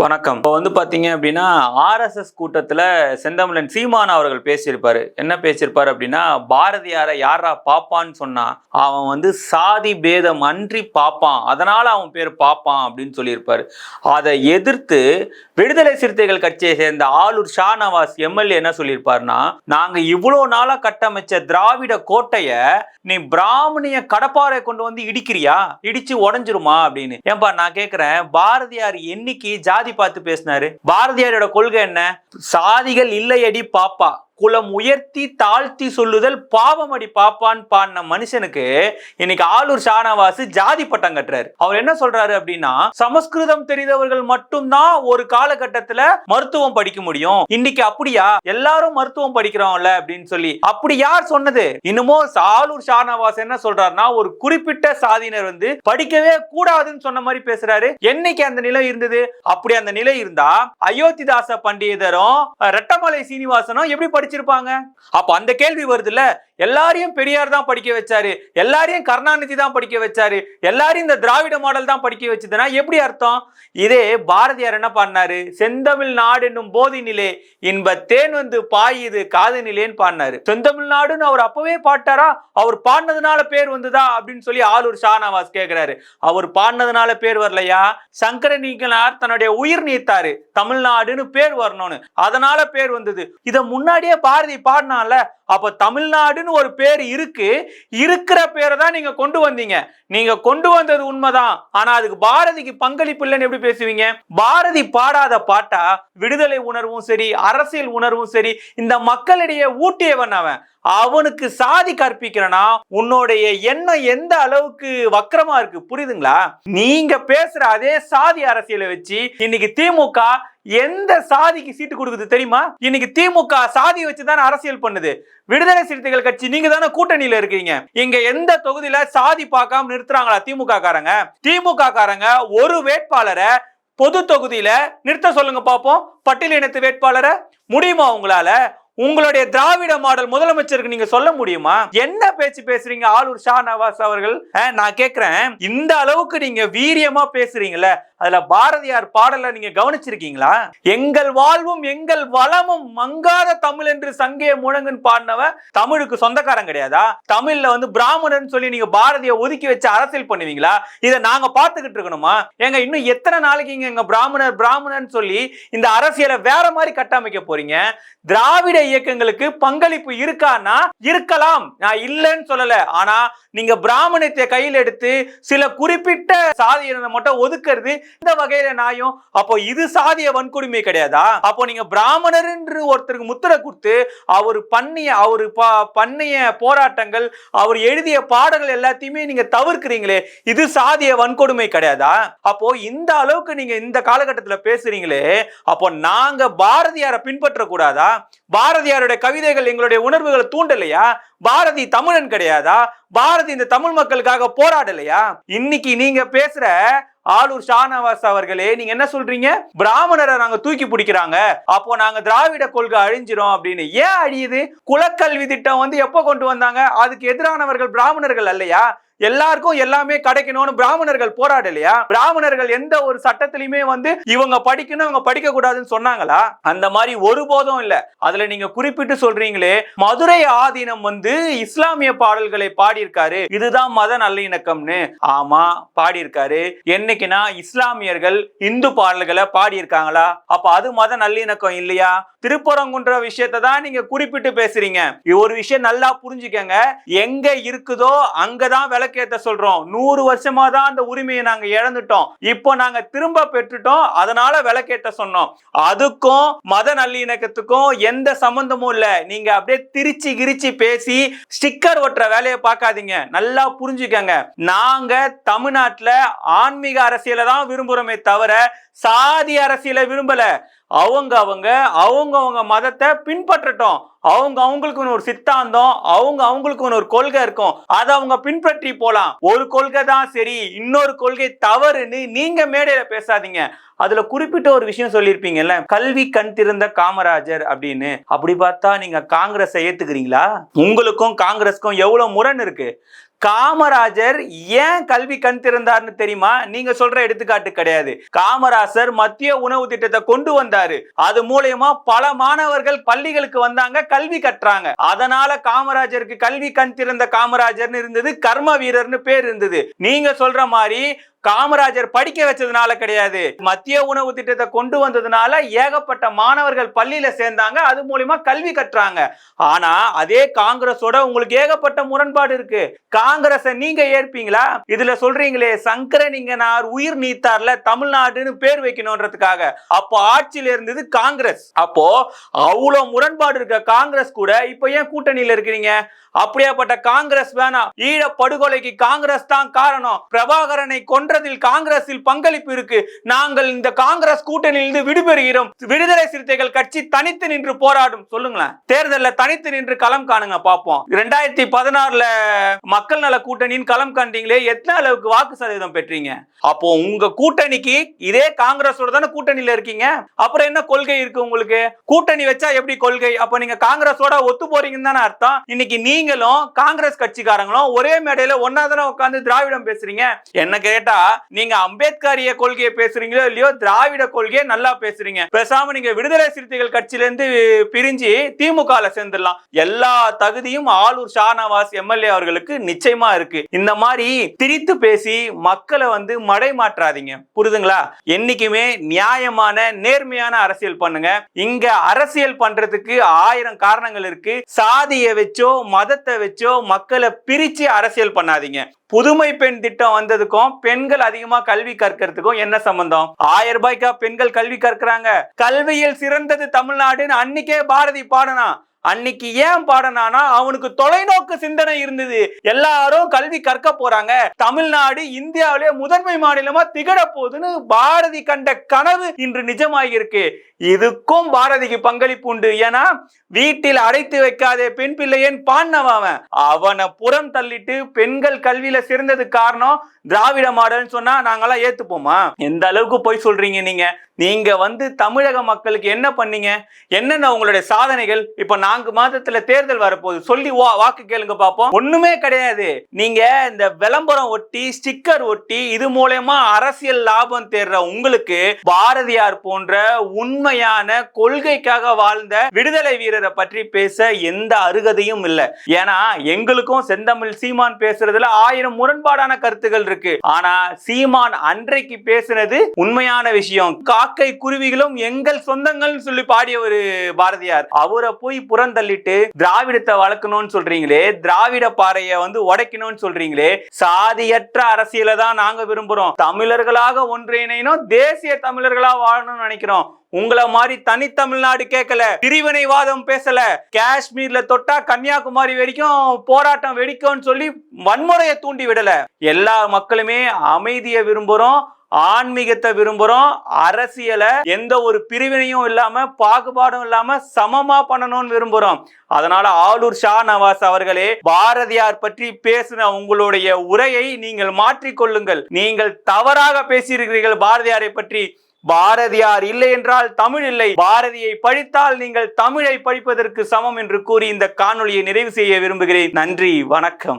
வணக்கம். இப்போ வந்து பார்த்தீங்க அப்படின்னா ஆர்எஸ்எஸ் கூட்டத்துல செந்தமிழன் சீமான் அவர்கள் பேசியிருப்பாரு. என்ன பேசியிருப்பார் அப்படின்னா பாரதியாரை யாரா பாப்பான்னு சொன்னா அவன் வந்து சாதி பேதம் அன்றி பாப்பான். அதனால அவன் பேர் பாப்பான் அப்படின்னு சொல்லியிருப்பார். அதை எதிர்த்து விடுதலை சிறுத்தைகள் கட்சியை சேர்ந்த ஆளூர் ஷானவாஸ் எம்எல்ஏ என்ன சொல்லியிருப்பார்னா நாங்க இவ்வளோ நாளா கட்டமைச்ச திராவிட கோட்டையை நீ பிராமணிய கடப்பாறை கொண்டு வந்து இடிக்கிறியா? இடிச்சு உடஞ்சிருமா? அப்படின்னு. ஏன்பா நான் கேக்குறேன் பாரதியார் என்னைக்கு ஜாதி பார்த்து பேசினாரு. பாரதியாரோட கொள்கை என்ன? சாதிகள் இல்லையடி பாப்பா. குலம் உயர்த்தி தாழ்த்தி சொல்லுதல் பாவமடி பாப்பான் பாடின மனுஷனுக்கு இன்னைக்கு ஆளூர் ஷானவாஸ் ஜாதி பட்டம் கட்டுறாரு. அவர் என்ன சொல்றாரு அப்படின்னா சமஸ்கிருதம் தெரிந்தவர்கள் மட்டும்தான் ஒரு காலகட்டத்துல மருத்துவம் படிக்க முடியும். இன்னைக்கு அப்படியா? எல்லாரும் மருத்துவம் படிக்கிறோம்ல அப்படின்னு சொல்லி. அப்படி யார் சொன்னது? இன்னுமோ ஆளூர் ஷானவாஸ் என்ன சொல்றாருன்னா ஒரு குறிப்பிட்ட சாதியினர் வந்து படிக்கவே கூடாதுன்னு சொன்ன மாதிரி பேசுறாரு. என்னைக்கு அந்த நிலை இருந்தது? அப்படி அந்த நிலை இருந்தா அயோத்திதாச பண்டிதரும் ரெட்டமலை சீனிவாசனும் எப்படி படிச்சிருப்பாங்க அப்ப அந்த கேள்வி வருதுல்ல? எல்லாரையும் பெரியார் தான் படிக்க வச்சாரு. எல்லாரையும் கருணாநிதி தான் படிக்க வச்சாரு. எல்லாரையும் இந்த திராவிட மாடல் தான் படிக்க வச்சதுன்னா எப்படி அர்த்தம்? இதே பாரதியார் என்ன பண்ணாரு செந்தமிழ் நாடு என்னும் போதினிலே இன்ப தேன் வந்து பாயுது காது நிலேன்னு பாடினாரு. செந்தமிழ் நாடுன்னு அவர் அப்பவே பாட்டாரா? அவர் பாடினதுனால பேர் வந்ததா? அப்படின்னு சொல்லி ஆளூர் ஷானவாஸ் கேட்கிறாரு அவர் பாடினதுனால பேர் வரலையா? சங்கரநீகனார் தன்னுடைய உயிர் நீத்தாரு. தமிழ்நாடுன்னு பேர் வரணும்னு. அதனால பேர் வந்தது. இதை முன்னாடியே பாரதி பாடினால அப்ப தமிழ்நாடுன்னு ஒரு பேர் இருக்கு. இருக்கிற பேரை தான் நீங்க கொண்டு வந்தீங்க. நீங்க கொண்டு வந்தது உண்மைதான். ஆனா அதுக்கு பாரதிக்கு பங்களிப்பு இல்லைன்னு எப்படி பேசுவீங்க? பாரதி பாடாத பாட்டா விடுதலை உணர்வும் சரி அரசியல் உணர்வும் சரி இந்த மக்களிடையே ஊட்டியவன் அவன். அவனுக்கு சாதி கற்பிக்கிறனா? உன்னுடைய எண்ணம் எந்த அளவுக்கு வக்கரமா இருக்கு? புரியுதுங்களா? நீங்க பேசுற அதே சாதி அரசியலை வச்சு இன்னைக்கு திமுக எந்த சாதிக்கு சீட்டு கொடுக்குது தெரியுமா? இன்னைக்கு திமுக சாதி வச்சு தானே அரசியல் பண்ணுது. விடுதலை சிறுத்தைகள் கட்சி நீங்க தானே கூட்டணியில இருக்கீங்க. இங்க எந்த தொகுதியில சாதி பார்க்காம நிறுத்துறாங்களா திமுக காரங்க திமுக காரங்க ஒரு வேட்பாளரை பொது தொகுதியில நிறுத்த சொல்லுங்க பட்டியல் இனத்து வேட்பாளரை முடியுமா உங்களால? உங்களுடைய திராவிட மாடல் முதலமைச்சருக்கு நீங்க சொல்ல முடியுமா? என்ன பேச்சு பேசுறீங்க? ஆளூர் ஷா நவாஸ் அவர்கள்? நான் கேக்குறேன். இந்த அளவுக்கு நீங்க வீரியமா பேசுறீங்கல்ல. அதுல பாரதியார் பாடல நீங்க கவனிச்சிருக்கீங்களா? எங்கள் வாழ்வும் எங்கள் வளமும் மங்காத தமிழ் என்று சங்கே முழங்குன்னு பாடினவன் தமிழுக்கு சொந்தக்காரன் கிடையாதா? தமிழ்ல வந்து பிராமணன் சொல்லி நீங்க பாரதிய ஒதுக்கி வச்சு அரசியல் பண்ணுவீங்களா? இதை நாங்க பார்த்துக்கிட்டு இருக்கணுமா? ஏங்க இன்னும் எத்தனை நாளைக்கு இங்க எங்க பிராமணர் பிராமணன் சொல்லி இந்த அரசியலை வேற மாதிரி கட்டமைக்க போறீங்க? திராவிட இயக்கங்களுக்கு பங்களிப்பு இருக்கான்னா இருக்கலாம். நான் இல்லைன்னு சொல்லல. ஆனா நீங்க பிராமணத்தை கையில் எடுத்து சில குறிப்பிட்ட சாதியினரை மட்டும் ஒதுக்கிறது இந்த வகையில நாயும் அப்போ இது சாதிய வன்கொடுமை கிடையாதா? அப்போ நீங்க பிராமணர் என்று ஒருத்தருக்கு முத்திரை கொடுத்து அவர் பண்ணிய அவர் பண்ணிய போராட்டங்கள் அவர் எழுதிய பாடல்கள் எல்லாத்தையுமே நீங்க தவிர்க்கிறீங்களே இது சாதிய வன்கொடுமை கிடையாதா? அப்போ இந்த அளவுக்கு நீங்க இந்த காலகட்டத்துல பேசுறீங்களே அப்போ நாங்க பாரதியாரை பின்பற்ற கூடாதா பாரதியாருடைய கவிதைகள் எங்களுடைய உணர்வுகளை தூண்டலையா? பாரதி தமிழன் கிடையாதா? பாரதி இந்த தமிழ் மக்களுக்காக போராடலையா? இன்னைக்கு நீங்க பேசுற ஆளூர் ஷானவாஸ் அவர்களே நீங்க என்ன சொல்றீங்க? பிராமணரை நாங்க தூக்கி பிடிக்கிறாங்க. அப்போ நாங்க திராவிட கொள்கை அழிஞ்சிரும் அப்படின்னு. ஏன் அழியுது? குலக்கல்வி திட்டம் வந்து எப்போ கொண்டு வந்தாங்க? அதுக்கு எதிரானவர்கள் பிராமணர்கள் அல்லையா? எல்லாருக்கும் எல்லாமே கிடைக்கணும்னு பிராமணர்கள் போராடலையா? பிராமணர்கள் எந்த ஒரு சட்டத்திலயுமே வந்து இவங்க படிக்கணும் இவங்க படிக்க கூடாதுன்னு சொன்னாங்களா? அந்த மாதிரி ஒருபோதும் இல்ல. அதுல நீங்க குறிப்பிட்டு சொல்றீங்களே மதுரை ஆதீனம் வந்து இஸ்லாமிய பாடல்களை பாடியிருக்காரு. இதுதான் மத நல்லிணக்கம்னு. ஆமா பாடியிருக்காரு. என்னைக்குன்னா இஸ்லாமியர்கள் இந்து பாடல்களை பாடியிருக்காங்களா? அப்ப அது மத நல்லிணக்கம் இல்லையா? திருப்பரங்குன்ற விஷயத்தை தான் நீங்க குறிப்பிட்டு பேசுறீங்க. ஒரு விஷயம் நல்லா புரிஞ்சுக்கங்க. எங்க இருக்குதோ அங்கதான் விளக்கேத்த சொல்றோம். நூறு வருஷமா தான் அந்த உரிமையை நாங்க இழந்துட்டோம். இப்போ நாங்க திரும்ப பெற்றுட்டோம். அதனால விளக்கேற்ற சொன்னோம். அதுக்கும் மத நல்லிணக்கத்துக்கும் எந்த சம்பந்தமும் இல்ல. நீங்க அப்படியே திரிச்சு கிரிச்சு பேசி ஸ்டிக்கர் ஒட்டுற வேலையை பார்க்காதீங்க. நல்லா புரிஞ்சுக்கங்க. நாங்க தமிழ்நாட்டுல ஆன்மீக அரசியலை தான் விரும்புறோமே தவிர சாதி அரசியலை விரும்பல. அவங்க அவங்க அவங்க அவங்க மதத்தை பின்பற்றட்டும். அவங்க அவங்களுக்குன்னு ஒரு சித்தாந்தம் அவங்க அவங்களுக்குன்னு ஒரு கொள்கை இருக்கும். அதை அவங்க பின்பற்றி போலாம். ஒரு கொள்கை தான் சரி இன்னொரு கொள்கை தவறுன்னு நீங்க மேடையில பேசாதீங்க. அதுல குறிப்பிட்ட ஒரு விஷயம் சொல்லியிருப்பீங்கல்ல கல்வி கண் திறந்த காமராஜர் அப்படின்னு. அப்படி பார்த்தா நீங்க காங்கிரஸை ஏத்துக்கிறீங்களா? உங்களுக்கும் காங்கிரஸ்க்கும் எவ்வளவு முரண் இருக்கு? காமராஜர் ஏன் கல்வி கண் திறந்தார்னு தெரியுமா? நீங்க சொல்ற எடுத்துக்காட்டு கிடையாது. காமராஜர் மத்திய உணவு திட்டத்தை கொண்டு வந்தாரு. அது மூலயமா பல மாணவர்கள் பள்ளிகளுக்கு வந்தாங்க கல்வி கற்றாங்க. அதனால காமராஜருக்கு கல்வி கண் திறந்த காமராஜர்னு இருந்தது கர்ம வீரர்னு பேர் இருந்தது. நீங்க சொல்ற மாதிரி காமராஜர் படிக்க வச்சதுனால கிடையாது. மத்திய உணவு திட்டத்தை கொண்டு வந்ததுனால ஏகப்பட்ட மாணவர்கள் பள்ளியில சேர்ந்தாங்க. அது மூலியமா கல்வி கற்றாங்க. ஆனா அதே காங்கிரஸோட உங்களுக்கு ஏகப்பட்ட முரண்பாடு இருக்கு. காங்கிரஸ நீங்க ஏற்பீங்களா? இதுல சொல்றீங்களே சங்கரனிங்கனார் உயிர் நீத்தார்ல தமிழ்நாடுன்னு பேர் வைக்கணும்ன்றதுக்காக அப்போ ஆட்சியில இருந்தது காங்கிரஸ். அப்போ அவ்வளவு முரண்பாடு இருக்க காங்கிரஸ் கூட இப்ப ஏன் கூட்டணியில இருக்கிறீங்க? அப்படியாப்பட்ட காங்கிரஸ் வேணாம். ஈழ படுகொலைக்கு காங்கிரஸ் தான் காரணம். பிரபாகரனை கொன்றதில் காங்கிரஸில் பங்களிப்பு இருக்கு. நாங்கள் இந்த காங்கிரஸ் கூட்டணியிலிருந்து விடுபெறுகிறோம். விடுதலை சிறுத்தைகள் கட்சி தனித்து நின்று போராடும். சொல்லுங்களேன். தேர்தலில் தனித்து நின்று களம் காணுங்க பார்ப்போம். ரெண்டாயிரத்தி பதினாறுல மக்கள் நல கூட்டணியின் களம் காண்டீங்களே எத்தனை அளவுக்கு வாக்கு சதவீதம் பெற்றீங்க? அப்போ உங்க கூட்டணிக்கு இதே காங்கிரஸோட தானே கூட்டணியில இருக்கீங்க? அப்புறம் என்ன கொள்கை இருக்கு உங்களுக்கு? கூட்டணி வச்சா எப்படி கொள்கை? அப்ப நீங்க காங்கிரஸோட ஒத்து போறீங்கன்னு தானே அர்த்தம். இன்னைக்கு நீ நீங்களும் காங்கிரஸ் கட்சிக்காரங்களும் ஒரே மேடையில ஒன்னா தானே உட்காந்து திராவிடம் பேசுறீங்க? என்ன கேட்டா நீங்க அம்பேத்கரிய கொள்கையை பேசுறீங்களோ இல்லையோ திராவிட கொள்கையை நல்லா பேசுறீங்க. பேசாம நீங்க விடுதலை சிறுத்தைகள் கட்சியில இருந்து பிரிஞ்சு திமுக சேர்ந்துடலாம். எல்லா தகுதியும் ஆளூர் ஷானவாஸ் எம்எல்ஏ அவர்களுக்கு நிச்சயமா இருக்கு. இந்த மாதிரி திரித்து பேசி மக்களை வந்து மடை மாற்றாதீங்க. புரிதுங்களா? என்னைக்குமே நியாயமான நேர்மையான அரசியல் பண்ணுங்க. இங்க அரசியல் பண்றதுக்கு ஆயிரம் காரணங்கள் இருக்கு. சாதியை வச்சோ மத மதத்தை வச்சோ மக்களை பிரிச்சு அரசியல் பண்ணாதீங்க. புதுமை பெண் திட்டம் வந்ததுக்கும் பெண்கள் அதிகமா கல்வி கற்கிறதுக்கும் என்ன சம்பந்தம்? ஆயிரம் ரூபாய்க்கா பெண்கள் கல்வி கற்கிறாங்க. கல்வியில் சிறந்தது தமிழ்நாடுன்னு அன்னைக்கே பாரதி பாடனா அன்னைக்கு ஏன் பாடனானா அவனுக்கு தொலைநோக்கு சிந்தனை இருந்தது. எல்லாரும் கல்வி கற்க போறாங்க. தமிழ்நாடு இந்தியாவிலே முதன்மை மாநிலமா திகழ போகுதுன்னு பாரதி கண்ட கனவு இன்று நிஜமாகியிருக்கு இதுக்கும் பாரதிக்கு பங்களிப்பு உண்டு. ஏன்னா வீட்டில் அடைத்து வைக்காதே பெண் பிள்ளையன் பாண்டவன் அவனை புறம் தள்ளிட்டு பெண்கள் கல்வியில சிறந்தது காரணம் திராவிட மாடல்னு சொன்னா நாங்கெல்லாம் ஏத்துப்போமா? எந்த அளவுக்கு போய் சொல்றீங்க நீங்க? நீங்க வந்து தமிழக மக்களுக்கு என்ன பண்ணீங்க? என்னென்ன உங்களுடைய சாதனைகள்? இப்ப நான்கு மாதத்துல தேர்தல் வரப்போகுது. சொல்லி வாக்கு கேளுங்க பார்ப்போம் ஒண்ணுமே கிடையாது. நீங்க இந்த விளம்பரம் ஒட்டி ஸ்டிக்கர் ஒட்டி இது மூலயமா அரசியல் லாபம் தேடுற உங்களுக்கு பாரதியார் போன்ற உண்மையான கொள்கைக்காக வாழ்ந்த விடுதலை வீரரை பற்றி பேச எந்த அருகதையும் இல்லை. ஏன்னா எங்களுக்கும் செந்தமிழ் சீமான் பேசுறதுல ஆயிரம் முரண்பாடான கருத்துகள் இருக்கு. ஆனா சீமான் அன்றைக்கு பேசுனது உண்மையான விஷயம். காக்கை குருவிகளும் எங்கள் சொந்தங்கள்னு சொல்லி பாடிய ஒரு பாரதியார். அவரை போய் புறந்தள்ளிட்டு திராவிடத்தை வளர்க்கணும்னு சொல்றீங்களே திராவிட பாறையை வந்து உடைக்கணும்னு சொல்றீங்களே சாதியற்ற அரசியலை தான் நாங்க விரும்புறோம். தமிழர்களாக ஒன்றிணைனோம் தேசிய தமிழர்களா வாழணும்னு நினைக்கிறோம். உங்களை மாதிரி தனித்தமிழ்நாடு கேட்கல பிரிவினைவாதம் பேசல காஷ்மீர்ல தொட்டா கன்னியாகுமரி வரைக்கும் போராட்டம் வெடிக்கும்னு சொல்லி வன்முறையை தூண்டி விடல. எல்லா மக்களுமே அமைதியை விரும்புறோம். ஆன்மீகத்தை விரும்புகிறோம் அரசியலை எந்த ஒரு பிரிவினையும் இல்லாமல் பாகுபாடும் இல்லாமல் சமமாக பண்ணணும்னு விரும்புகிறோம் அதனால ஆளூர் ஷா நவாஸ் அவர்களே பாரதியார் பற்றி பேசின உங்களுடைய உரையை நீங்கள் மாற்றிக்கொள்ளுங்கள் நீங்கள் தவறாக பேசியிருக்கிறீர்கள் பாரதியாரை பற்றி. பாரதியார் இல்லை என்றால் தமிழ் இல்லை. பாரதியை படித்தால் நீங்கள் தமிழை படிப்பதற்கு சமம் என்று கூறி இந்த காணொலியை நிறைவு செய்ய விரும்புகிறேன். நன்றி வணக்கம்.